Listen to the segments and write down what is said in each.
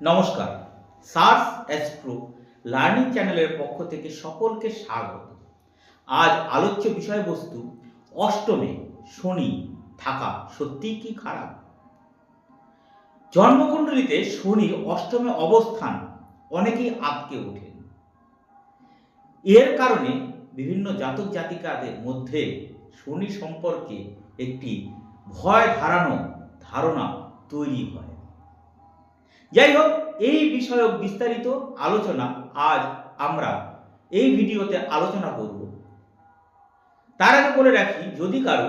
নমস্কার, SARS astro learning চ্যানেলের পক্ষ থেকে সকলকে স্বাগত। আজ আলোচ্য বিষয়বস্তু অষ্টমে শনি থাকা সত্যি কি খারাপ? জন্মকুণ্ডলিতে শনি অষ্টমে অবস্থান অনেকেই আটকে ওঠেন এর কারণে বিভিন্ন জাতক জাতিকাদের মধ্যে শনি সম্পর্কে একটি ভয় ধারানো ধারণা তৈরি হয়। যাই হোক এই বিষয়ক বিস্তারিত আলোচনা আজ আমরা এই ভিডিওতে আলোচনা করব। তার আগে বলে রাখি, যদি কারও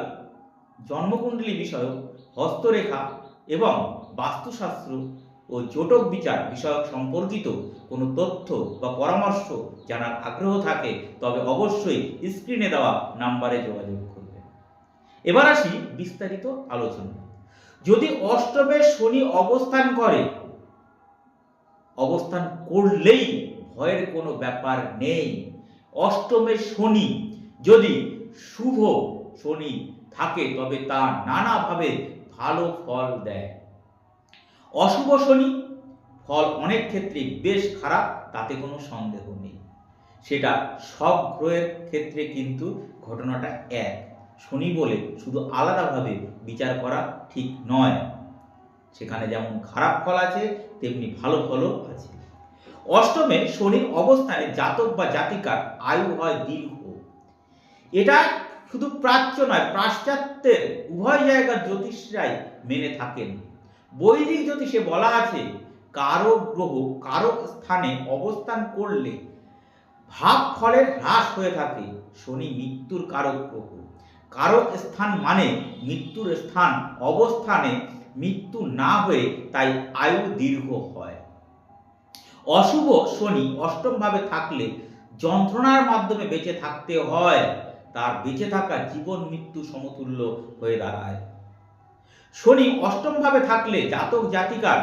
জন্মকুণ্ডলী বিষয়ক, হস্তরেখা এবং বাস্তুশাস্ত্র ও জোটক বিচার বিষয়ক সম্পর্কিত কোনো তথ্য বা পরামর্শ জানার আগ্রহ থাকে, তবে অবশ্যই স্ক্রিনে দেওয়া নাম্বারে যোগাযোগ করবে এবার আসি বিস্তারিত আলোচনা যদি অষ্টমে শনি অবস্থান করে অবস্থান করলেই ভয়ের কোনো ব্যাপার নেই। অষ্টমে শনি, যদি শুভ শনি থাকে, তবে তা নানাভাবে ভালো ফল দেয়। অশুভ শনি, ফল অনেক ক্ষেত্রে বেশ খারাপ, তাতে কোনো সন্দেহ নেই। সেটা সব গ্রহের ক্ষেত্রে কিন্তু ঘটনাটা এক। শনি বলে শুধু আলাদাভাবে বিচার করা ঠিক নয়। সেখানে যেমন খারাপ ফল আছে তেমনি ভালো ফলও আছে। অষ্টমে শনির অবস্থানে জাতক বা জাতিকার আয়ু হয় দীর্ঘ। এটা শুধু প্রাচ্য নয়, পাশ্চাত্যের উভয় জায়গার জ্যোতিষরাই মেনে থাকেন। বৈদিক জ্যোতিষে বলা আছে কারক গ্রহ কারক স্থানে অবস্থান করলে ভাব ফলের হ্রাস হয়ে থাকে, শনি মৃত্যুর কারক গ্রহ। কারক স্থান মানে মৃত্যুর স্থান, অবস্থানে মৃত্যু না হয়ে তাই আয়ু দীর্ঘ হয়। অশুভ শনি অষ্টমভাবে থাকলে যন্ত্রণার মাধ্যমে বেঁচে থাকতে হয়। তার বেঁচে থাকা জীবন মৃত্যু সমতুল্য হয়ে দাঁড়ায়। শনি অষ্টমভাবে থাকলে জাতক জাতিকার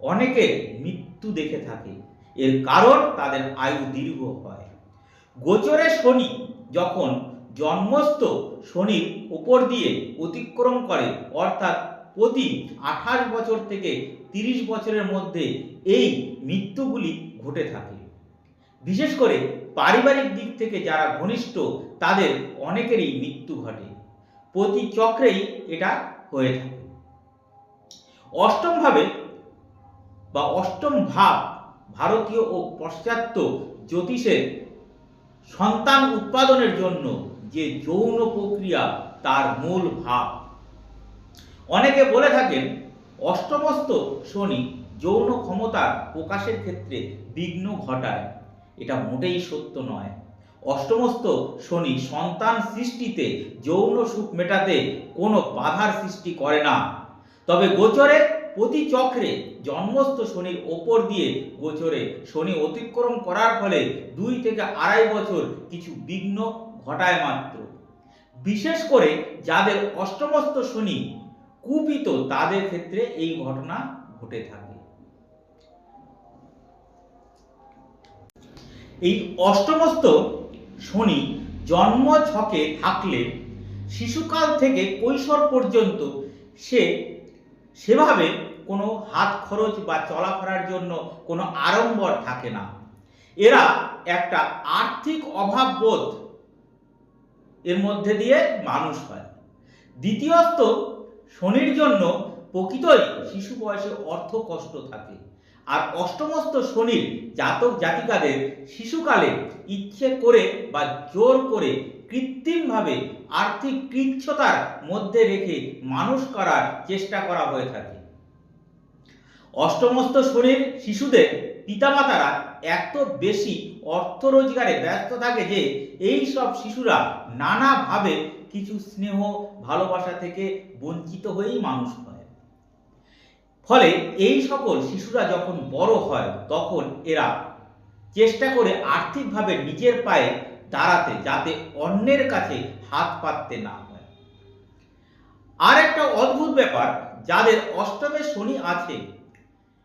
অনেকের মৃত্যু দেখে থাকে। এর কারণ তাদের আয়ু দীর্ঘ হয়। গোচরে শনি যখন জন্মস্থ, শনির উপর দিয়ে অতিক্রম করে, অর্থাৎ প্রতি আঠাশ বছর থেকে তিরিশ বছরের মধ্যে এই মৃত্যুগুলি ঘটে থাকে। বিশেষ করে পারিবারিক দিক থেকে যারা ঘনিষ্ঠ, তাদের অনেকেরই মৃত্যু ঘটে। প্রতি চক্রেই এটা হয়ে থাকে। অষ্টমভাবে বা অষ্টম ভাব ভারতীয় ও পাশ্চাত্য জ্যোতিষের সন্তান উৎপাদনের জন্য যে যৌন প্রক্রিয়া তার মূল ভাব। অনেকে বলে থাকেন, অষ্টমস্ত শনি যৌন ক্ষমতার প্রকাশের ক্ষেত্রে বিঘ্ন ঘটায়। এটা মোটেই সত্য নয়। অষ্টমস্ত শনি সন্তান সৃষ্টিতে যৌন সুখ মেটাতে কোনো বাধার সৃষ্টি করে না। তবে গোচরে প্রতি চক্রে জন্মস্থ শনির ওপর দিয়ে গোচরে শনি অতিক্রম করার ফলে দুই থেকে আড়াই বছর কিছু বিঘ্ন ঘটায় মাত্র। বিশেষ করে যাদের অষ্টমস্ত শনি কুপিত তাদের ক্ষেত্রে এই ঘটনা ঘটে থাকে। এই অষ্টমস্ত শনি জন্ম ছকে থাকলে শিশুকাল থেকে কৈশোর পর্যন্ত সে সেভাবে কোনো হাত খরচ বা চলাফেরার জন্য কোনো আড়ম্বর থাকে না। এরা একটা আর্থিক অভাব বোধ এর মধ্যে দিয়ে মানুষ হয়। দ্বিতীয়ত শনির জন্য প্রকৃতই শিশু বয়সে অর্থ কষ্ট থাকে। আর অষ্টমস্ত শনির জাতক জাতিকাদের শিশুকালে ইচ্ছে করে বা জোর করে কৃত্রিমভাবে আর্থিক কৃচ্ছতার মধ্যে রেখে মানুষ করার চেষ্টা করা হয়ে থাকে। অষ্টমস্ত শনির শিশুদের পিতামাতারা এত বেশি অর্থ রোজগারে ব্যস্ত থাকে যে এই সব শিশুরা নানাভাবে কিছু স্নেহ ভালোবাসা থেকে বঞ্চিত হয়েই মানুষ হয়। ফলে এই সকল শিশুরা যখন বড় হয়, তখন এরা চেষ্টা করে আর্থিকভাবে নিজের পায়ে দাঁড়াতে যাতে অন্যের কাছে হাত পাততে না হয়। আর একটা অদ্ভুত ব্যাপার, যাদের অষ্টমে শনি আছে,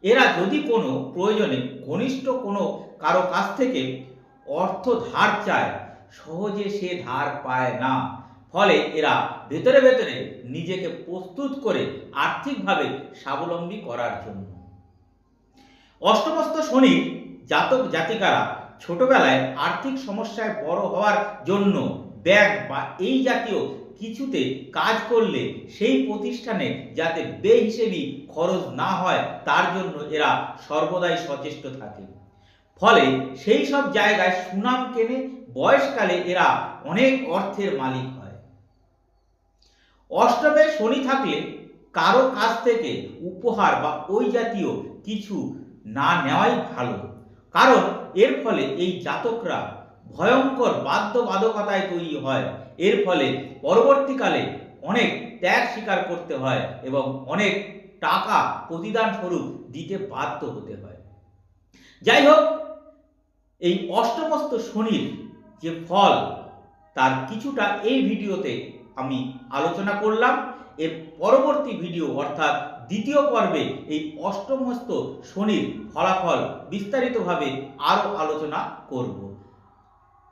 এরা যদি কোনো প্রয়োজনে ঘনিষ্ঠ কোনো কারও কাছ থেকে অর্থ ধার চায়, সহজে সে ধার পায় না। ফলে এরা ভেতরে ভেতরে নিজেকে প্রস্তুত করে আর্থিকভাবে স্বাবলম্বী করার জন্য। অষ্টমস্ত শনির জাতক জাতিকারা ছোটবেলায় আর্থিক সমস্যায় বড় হওয়ার জন্য ব্যাংক বা এই জাতীয় কিছুতে কাজ করলে সেই প্রতিষ্ঠানে যাতে বেহিসেবি খরচ না হয়, তার জন্য এরা সর্বদাই সচেষ্ট থাকে। ফলে সেই সব জায়গায় সুনাম কেনে বয়সকালে এরা অনেক অর্থের মালিক হয়। অষ্টমে শনি থাকলে কারও কাছ থেকে উপহার বা ওই জাতীয় কিছু না নেওয়াই ভালো। কারণ এর ফলে এই জাতকরা ভয়ঙ্কর বাধ্যবাধকতায় তৈরি হয়। এর ফলে পরবর্তীকালে অনেক ত্যাগ স্বীকার করতে হয় এবং অনেক টাকা প্রতিদান স্বরূপ দিতে বাধ্য হতে হয়। যাই হোক, এই অষ্টমস্ত শনির যে ফল, তার কিছুটা এই ভিডিওতে আমি আলোচনা করলাম। এর পরবর্তী ভিডিও অর্থাৎ দ্বিতীয় পর্বে এই অষ্টমস্ত শনির ফলাফল বিস্তারিতভাবে আরও আলোচনা করব।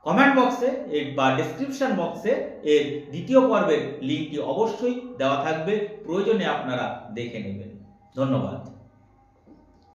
কমেন্ট বক্সে এর বা ডেসক্রিপশন বক্সে এর দ্বিতীয় পর্বের লিঙ্কটি অবশ্যই দেওয়া থাকবে। প্রয়োজনে আপনারা দেখে নেবেন। ধন্যবাদ।